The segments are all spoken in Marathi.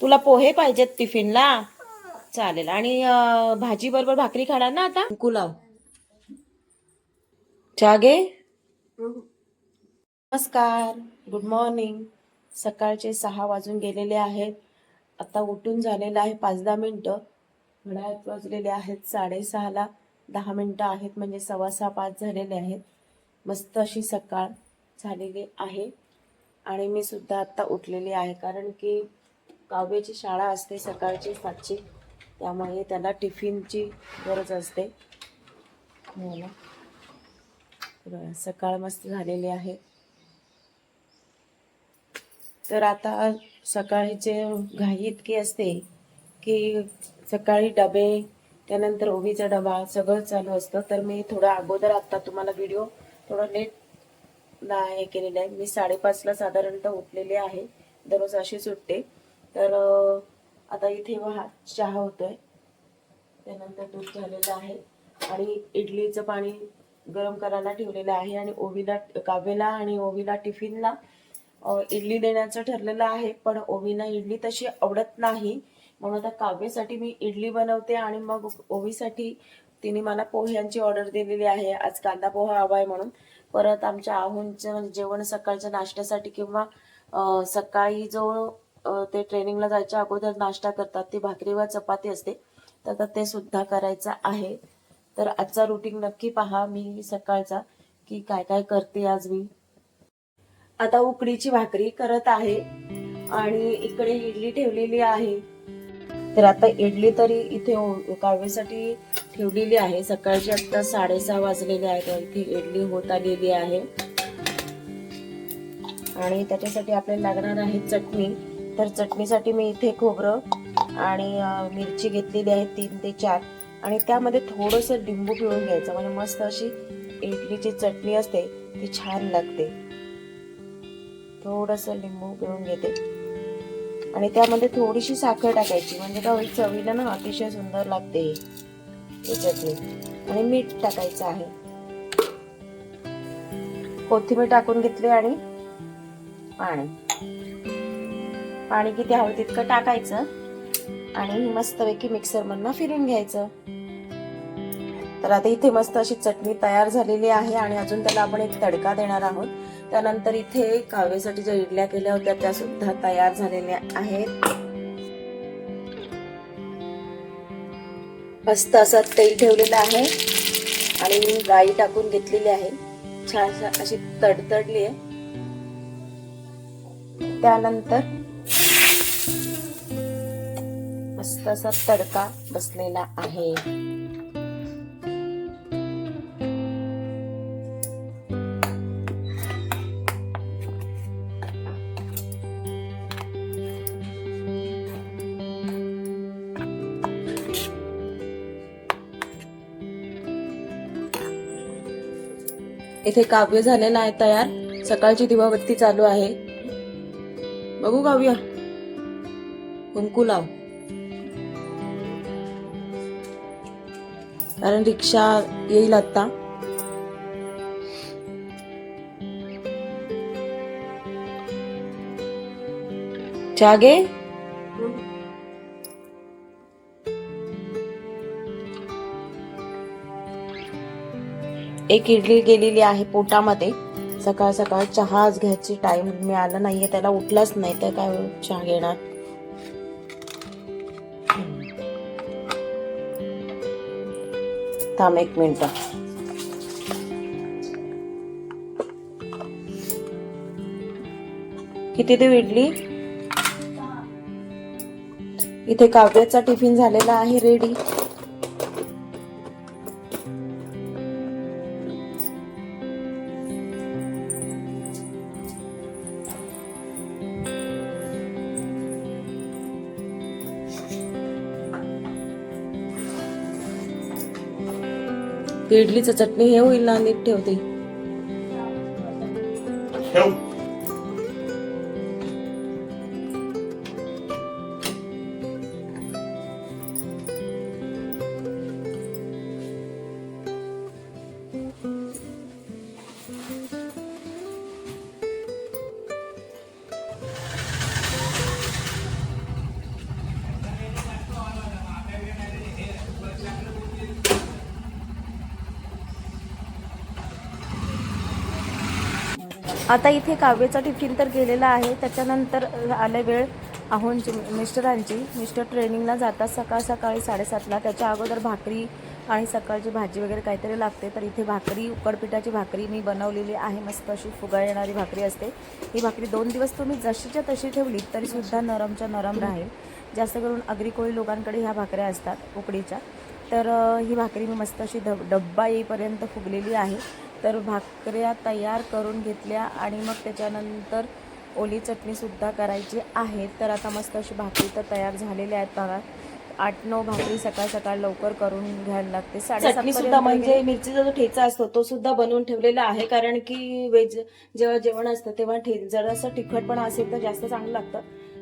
तुला पोहे पाहिजेत टिफिनला? चालेल. आणि भाजी बरोबर भाकरी खाणार ना आता? कुलाव चहा घे. नमस्कार. गुड मॉर्निंग सकाळचे सहा वाजून गेलेले आहेत. आता उठून झालेलं आहे पाच दहा मिनटं. घड्याळात वाजलेले आहेत साडेसहाला दहा मिनटं आहेत म्हणजे सव्वा सहा पाच झालेले आहेत. मस्त अशी सकाळ झालेली आहे. आणि मी सुद्धा आत्ता उठलेली आहे कारण की काव्याची शाळा असते सकाळची सातची. त्यामुळे त्याला टिफिनची गरज असते. हो बरं, सकाळ मस्त झालेली आहे. तर आता सकाळीचे घाई इतकी असते की सकाळी डबे त्यानंतर ओवीचा डबा सगळं चालू असतं. तर मी थोडा अगोदर आत्ता तुम्हाला व्हिडिओ थोडा लेट ला हे केलेलं आहे. मी साडेपाचला साधारणतः उठलेले आहे. दररोज अशी सुटते तर आता इथे हा चहा होतोय. त्यानंतर दूध झालेलं आहे. आणि इडलीचं पाणी गरम करायला ठेवलेलं आहे आणि ओवीला काव्याला आणि ओवीला टिफिनला इडली देण्याचं ठरलेलं आहे. पण ओवीला इडली तशी आवडत नाही. म्हणून आता काव्यासाठी मी इडली बनवते आणि मग ओवीसाठी तिने मला पोह्यांची ऑर्डर दिलेली आहे. आज कांदा पोहा हवा आहे म्हणून. परत आमच्या आहूंचं जेवण सकाळच्या नाश्त्यासाठी किंवा सकाळी जो ते ट्रेनिंगला जायच्या अगोदर नाश्ता करतात. ती भाकरी व चपाती असते. तर आता ते सुद्धा करायचं आहे. तर आजचा रुटीन नक्की पहा. मी सकाळचा की काय काय करते आज मी? आता उकडीची भाकरी करत आहे आणि इकडे इडली ठेवलेली आहे. तर आता इडली तरी इथे काळवेसाठी ठेवलेली आहे. सकाळची आता साडेसहा वाजलेले आहेत तर इथे इडली होत आलेली आहे. आणि त्याच्यासाठी आपल्याला लागणार आहे चटणी. तर चटणीसाठी मी इथे खोबरं आणि मिरची घेतलेली आहे तीन ते चार. आणि त्यामध्ये थोडंसं लिंबू पिळून घ्यायचं. म्हणजे मस्त अशी इडलीची चटणी असते ती छान लागते. थोडंसं लिंबू पिळून घेते. आणि त्यामध्ये थोडीशी साखर टाकायची. म्हणजे का होईल चवीला ना अतिशय सुंदर लागते ही ही चटणी. आणि मीठ टाकायचं आहे. कोथिंबीर टाकून घेतली आणि पाणी. पाणी किती हवं तितकं टाकायचं आणि मस्तपैकी मिक्सर मधनं फिरून घ्यायचं. तर आता इथे मस्त अशी चटणी तयार झालेली आहे आणि अजून त्याला आपण एक तडका देणार आहोत. त्यानंतर इथे काव्यासाठी ज्या इडल्या केल्या होत्या त्या सुद्धा तयार झालेल्या आहेत. मस्त असं तेल ठेवलेलं आहे आणि गाई टाकून घेतलेली आहे. छान अशी तडतडली आहे. त्यानंतर मस्त असा तडका बसलेला आहे. इथे काव्य झालेला आहे तयार. सकाळची दिवाबत्ती चालू आहे. बघू काव्य. कुंकू लाव. कारण रिक्षा येईल आता. चहा एक इडली गेलेली आहे पोटामध्ये. सकाळ सकाळ चहाच घ्यायची टाइम मिळाला नाहीये. त्याला उठलाच नाही. तर काय चहा घेणार? थांब एक मिनटं. किती देऊ इडली? इथे काव्याचा टिफिन झालेला आहे रेडी ते इडलीचं चटणी हे होईल ना नीट ठेवते. ठेव. आता इथे काव्याचा टिफिन तर गेलेला आहे. त्याच्यानंतर आले वेळ आहोंची मिस्टरांची. मिस्टर ट्रेनिंगला जातात सकाळ सकाळी साडेसातला. त्याच्या अगोदर भाकरी आणि सकाळची भाजी वगैरे काहीतरी लागते. तर इथे भाकरी उकडपिठाची भाकरी मी बनवलेली आहे. मस्त अशी फुगा येणारी भाकरी असते. ही भाकरी दोन दिवस तुम्ही जशीच्या तशी ठेवली तरीसुद्धा नरमच्या नरम राहील. जास्त करून अग्री कोळी लोकांकडे ह्या भाकऱ्या असतात उकडीच्या. तर ही भाकरी मी मस्त अशी डब डब्बा येईपर्यंत फुगलेली आहे. तर भाकऱ्या तयार करून घेतल्या आणि मग त्याच्यानंतर ओली चटणीसुद्धा करायची आहे. तर आता मस्त अशी भाकरी तर तयार झालेल्या आहेत बघा. आठ नऊ भाकरी सकाळ सकाळ लवकर करून घ्यायला लागते. चटणी सुद्धा म्हणजे मिरचीचा जो ठेचा असतो तो सुद्धा बनवून ठेवलेला आहे. कारण की वेज जेव्हा जेवण असतं तेव्हा ठे जरासं तिखटपणा असेल तर जास्त चांगलं लागतं.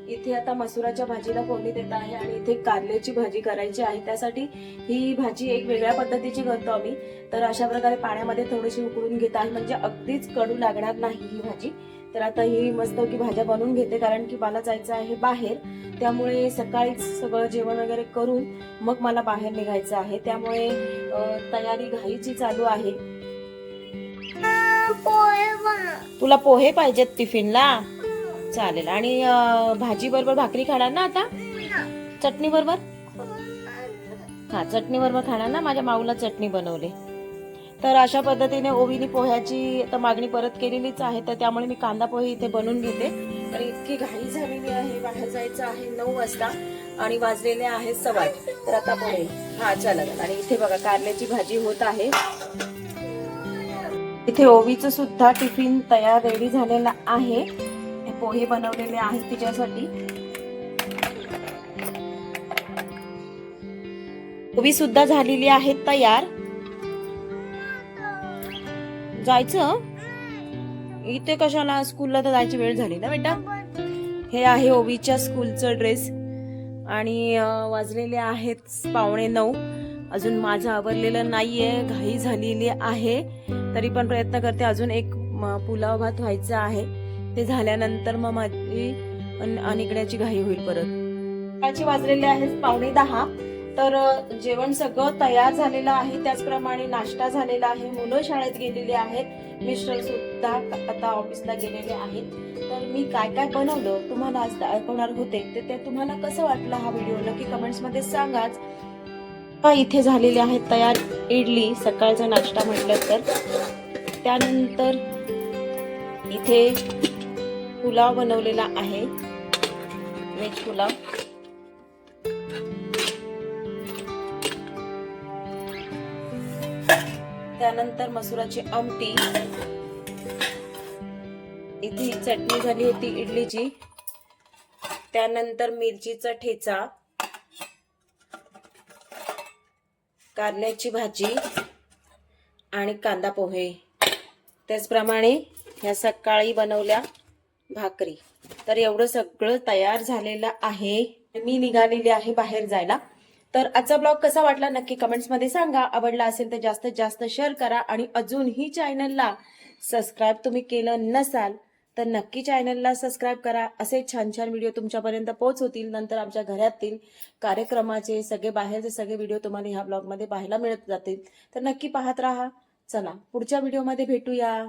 इथे आता मसुराच्या भाजीला फोडणी देत आहे आणि इथे कारल्याची भाजी करायची आहे. त्यासाठी ही भाजी एक वेगळ्या पद्धतीची करतो आम्ही. तर अशा प्रकारे पाण्यामध्ये थोडीशी उकळून घेत आहे. म्हणजे अगदीच कडू लागणार नाही ही भाजी. तर आता ही मस्त की भाज्या बनवून घेते कारण की मला जायचं आहे बाहेर. त्यामुळे सकाळीच सगळं जेवण वगैरे करून मग मला बाहेर निघायचं आहे. त्यामुळे तयारी घाईची चालू आहे. तुला पोहे पाहिजेत टिफिनला? चालेल. आणि भाजी बरोबर भाकरी खाणार ना आता? चटणी बरोबर हा चटणी बरोबर खाणार ना? माझ्या माऊला चटणी बनवली. तर अशा पद्धतीने ओवीनी पोह्याची आता मागणी परत केलेलीच आहे तर त्यामुळे मी कांदा पोहे इथे बनवून घेते. तर इतकी घाई झालेली आहे बाहेर जायचं आहे नऊ वाजता आणि वाजलेले आहेत सवाट तर आता पोहे. हा चला. आणि इथे बघा कारल्याची भाजी होत आहे. इथे ओवीचं सुद्धा टिफिन तयार रेडी झालेला आहे. पोहे बनवलेले आहेत तिच्यासाठी. ओवी सुद्धा झालेली आहेत तयार. जायचं? इथे कशाला स्कूलला तर जायची वेळ झाली ना बेटा? हे आहे ओवीच्या स्कूलचं ड्रेस आणि वाजलेले आहेत पावणे नऊ. अजून माझं आवरलेलं नाहीये घाई झालेली आहे. तरी पण प्रयत्न करते अजून एक पुलाव भात व्हायचा आहे. ते झाल्यानंतर मग माझी अन- अनिकड्याची घाई होईल परत. सकाळचे वाजलेले आहेत पावणे दहा. तर जेवण सगळं तयार झालेलं आहे. त्याचप्रमाणे नाश्ता झालेला आहे. मुलं शाळेत गेलेली आहेत. मिस्टर सुद्धा आता ऑफिसला गेलेले आहेत. तर मी काय काय बनवलं तुम्हाला आज दाखवणार होते. तर ते तुम्हाला कसं वाटलं हा व्हिडिओ? नक्की कमेंट्समध्ये सांगाच. हा इथे झालेले आहेत तयार? इडली सकाळचा नाश्ता म्हटलं तर. त्यानंतर इथे पुलाव बनवलेला आहे. व्हेज पुलाव. त्यानंतर मसुराची आमटी. इथे चटणी झाली होती इडलीची. त्यानंतर मिरचीचा ठेचा. कारल्याची भाजी आणि कांदा पोहे. त्याचप्रमाणे ह्या सकाळी बनवल्या भाकरी. तर एवढं सगळं तयार झालेलं आहे. मी निघालेली आहे बाहेर जायला. तर आजचा ब्लॉग कसा वाटला नक्की कमेंट्समध्ये सांगा. आवडला असेल तर जास्तीत जास्त शेअर करा आणि अजूनही चॅनलला सबस्क्राईब तुम्ही केलं नसाल तर नक्की चॅनलला सबस्क्राईब करा. असे छान छान व्हिडिओ तुमच्यापर्यंत पोहोचवतील. नंतर आमच्या घरातील कार्यक्रमाचे सगळे बाहेरचे सगळे व्हिडिओ तुम्हाला ह्या ब्लॉगमध्ये पाहायला मिळत जातील. तर नक्की पाहत राहा. चला पुढच्या व्हिडिओमध्ये भेटूया.